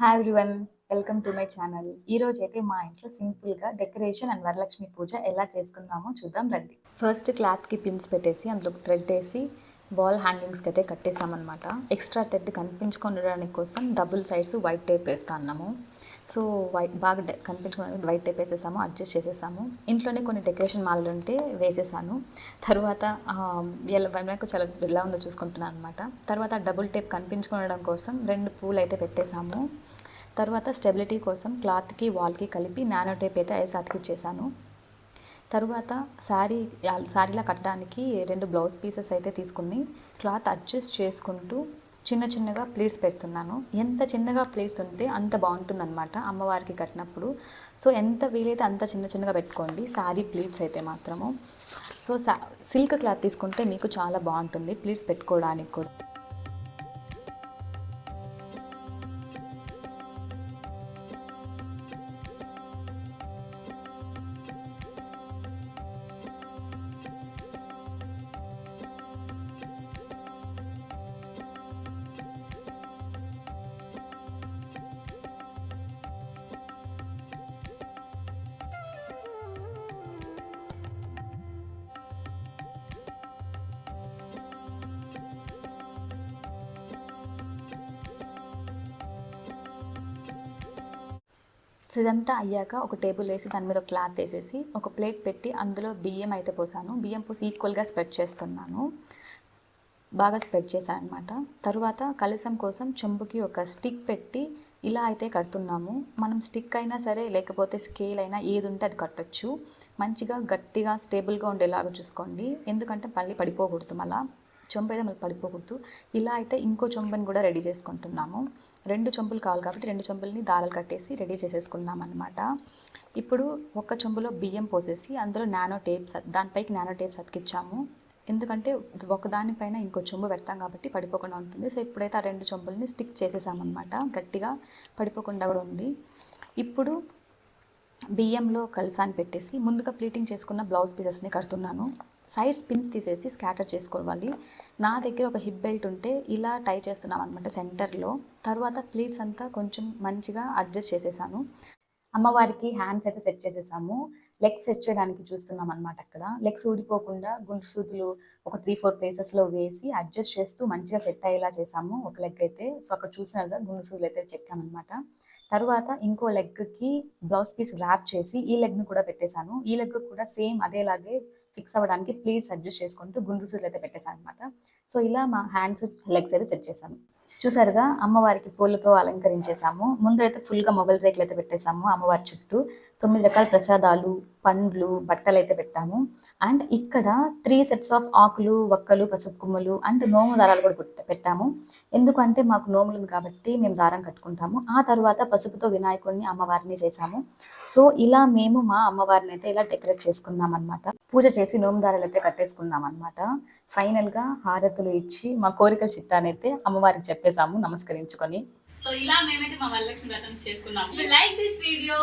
Hi everyone welcome to my channel ఈ రోజు అయితే మా ఇంట్లో సింపుల్గా డెకరేషన్ అండ్ వరలక్ష్మి పూజ ఎలా చేసుకుందామో చూద్దాం రండి. ఫస్ట్ క్లాత్కి పిన్స్ పెట్టేసి అందులో థ్రెడ్ వేసి బాల్ హ్యాంగింగ్స్కి అయితే కట్టేసామన్నమాట. ఎక్స్ట్రా థ్రెడ్ కనిపించుకోవడానికి కోసం డబుల్ సైడ్స్ వైట్ టేప్ వేస్తా అన్నాము సో వైట్ బాగా డె- కనిపించుకోవడానికి వైట్ టైప్ వేసేసాము అడ్జస్ట్ చేసేసాము. ఇంట్లోనే కొన్ని డెకరేషన్ మాలలు ఉంటే వేసేసాను. తర్వాత ఎలా వెనక చాలా ఎలా ఉందో చూసుకుంటున్నాను అనమాట తర్వాత డబుల్ టేప్ కనిపించుకోవడం కోసం రెండు పూలు అయితే పెట్టేశాము తర్వాత స్టెబిలిటీ కోసం క్లాత్కి వాల్కి కలిపి నానో టేప్ అయితే ఐస్ అతికిచ్చేసాను తరువాత శారీ శారీలా కట్టడానికి రెండు బ్లౌజ్ పీసెస్ అయితే తీసుకుని క్లాత్ అడ్జస్ట్ చేసుకుంటూ చిన్న చిన్నగా ప్లేట్స్ పెడుతున్నాను. ఎంత చిన్నగా ప్లేట్స్ ఉంటే అంత బాగుంటుందన్నమాట అమ్మవారికి కట్టినప్పుడు. సో ఎంత వీలైతే అంత చిన్న చిన్నగా పెట్టుకోండి. శారీ ప్లీట్స్ అయితే మాత్రము. సో సా సిల్క్ క్లాత్ తీసుకుంటే మీకు చాలా బాగుంటుంది ప్లీట్స్ పెట్టుకోవడానికి కూడా. సో ఇదంతా అయ్యాక ఒక టేబుల్ వేసి దాని మీద ఒక క్లాత్ వేసేసి ఒక ప్లేట్ పెట్టి అందులో బియ్యం అయితే పోసాను. బియ్యం పోసి ఈక్వల్గా స్ప్రెడ్ చేస్తున్నాను. బాగా స్ప్రెడ్ చేశాను అనమాట తరువాత కలసం కోసం చెంబుకి ఒక స్టిక్ పెట్టి ఇలా అయితే కడుతున్నాము. మనం స్టిక్ అయినా సరే లేకపోతే స్కేల్ అయినా ఏది ఉంటే అది కట్టొచ్చు. మంచిగా గట్టిగా స్టేబుల్గా ఉండేలాగా చూసుకోండి. ఎందుకంటే మళ్ళీ పడిపోకూడదు మళ్ళీ. చెంబు అయితే మళ్ళీ పడిపోకూడదు. ఇలా అయితే ఇంకో చెంబుని కూడా రెడీ చేసుకుంటున్నాము. రెండు చెంబులు కావాలి కాబట్టి రెండు చెంబుల్ని దారాలు కట్టేసి రెడీ చేసేసుకున్నాం అనమాట ఇప్పుడు ఒక్క చెంబులో బియ్యం పోసేసి అందులో నానో టేప్స్ దానిపైకి నానో టేప్స్ అతికిచ్చాము. ఎందుకంటే ఒకదానిపైన ఇంకో చెంబు పెడతాం కాబట్టి పడిపోకుండా ఉంటుంది. సో ఇప్పుడైతే ఆ రెండు చెంబుల్ని స్టిక్ చేసేసామన్నమాట. గట్టిగా పడిపోకుండా కూడా ఉంది. ఇప్పుడు బియ్యంలో కలసాన్ని పెట్టేసి ముందుగా ప్లీటింగ్ చేసుకున్న బ్లౌజ్ పీసెస్ని కడుతున్నాను. సైడ్ స్పిన్స్ తీసేసి స్కాటర్ చేసుకోవాలి. నా దగ్గర ఒక హిప్ బెల్ట్ ఉంటే ఇలా టై చేస్తున్నాం అనమాట సెంటర్లో. తర్వాత ప్లీట్స్ అంతా కొంచెం మంచిగా అడ్జస్ట్ చేసేసాను. అమ్మవారికి హ్యాండ్స్ అయితే సెట్ చేసేసాము. లెగ్స్ సెట్ చేయడానికి చూస్తున్నాం అనమాట అక్కడ. లెగ్స్ ఊడిపోకుండా గుండు సూదులు ఒక త్రీ ఫోర్ ప్లేసెస్లో వేసి అడ్జస్ట్ చేస్తూ మంచిగా సెట్ అయ్యేలా చేసాము. ఒక లెగ్ అయితే సో అక్కడ చూసినారుగా గుండు సూదులు అయితే చెక్కామన్నమాట. తర్వాత ఇంకో లెగ్కి బ్లౌజ్ పీస్ ర్యాప్ చేసి ఈ లెగ్ని కూడా పెట్టేశాను. ఈ లెగ్ కూడా సేమ్ అదేలాగే ఫిక్స్ అవ్వడానికి ప్లీట్స్ అడ్జస్ట్ చేసుకుంటూ గుండు సూదులు అయితే పెట్టేశాను అనమాట సో ఇలా మా హ్యాండ్స్ లెగ్స్ అయితే సెట్ చేశాను. చూసారుగా అమ్మవారికి పూలతో అలంకరించేసాము ముందరైతే ఫుల్గా మొబైల్ రేకులు అయితే పెట్టేశాము అమ్మవారి చుట్టూ. తొమ్మిది రకాల ప్రసాదాలు పండ్లు బట్టలు అయితే పెట్టాము. అండ్ ఇక్కడ త్రీ సెట్స్ ఆఫ్ ఆకులు వక్కలు పసుపు కుమ్మలు అండ్ నోము దారాలు కూడా పెట్టాము. ఎందుకంటే మాకు నోములు కాబట్టి మేము దారం కట్టుకుంటాము. ఆ తర్వాత పసుపుతో వినాయకుడిని అమ్మవారిని చేశాము. సో ఇలా మేము మా అమ్మవారిని అయితే ఇలా డెకరేట్ చేసుకున్నాం అనమాట పూజ చేసి నోము దారాలు అయితే కట్టేసుకున్నాం అనమాట ఫైనల్గా హారతులు ఇచ్చి మా కోరిక చిట్టానైతే అమ్మవారికి చెప్పేశాము నమస్కరించుకొని. సో ఇలా మేమైతే మా వరలక్ష్మి వ్రతం చేసుకున్నాము. Like this video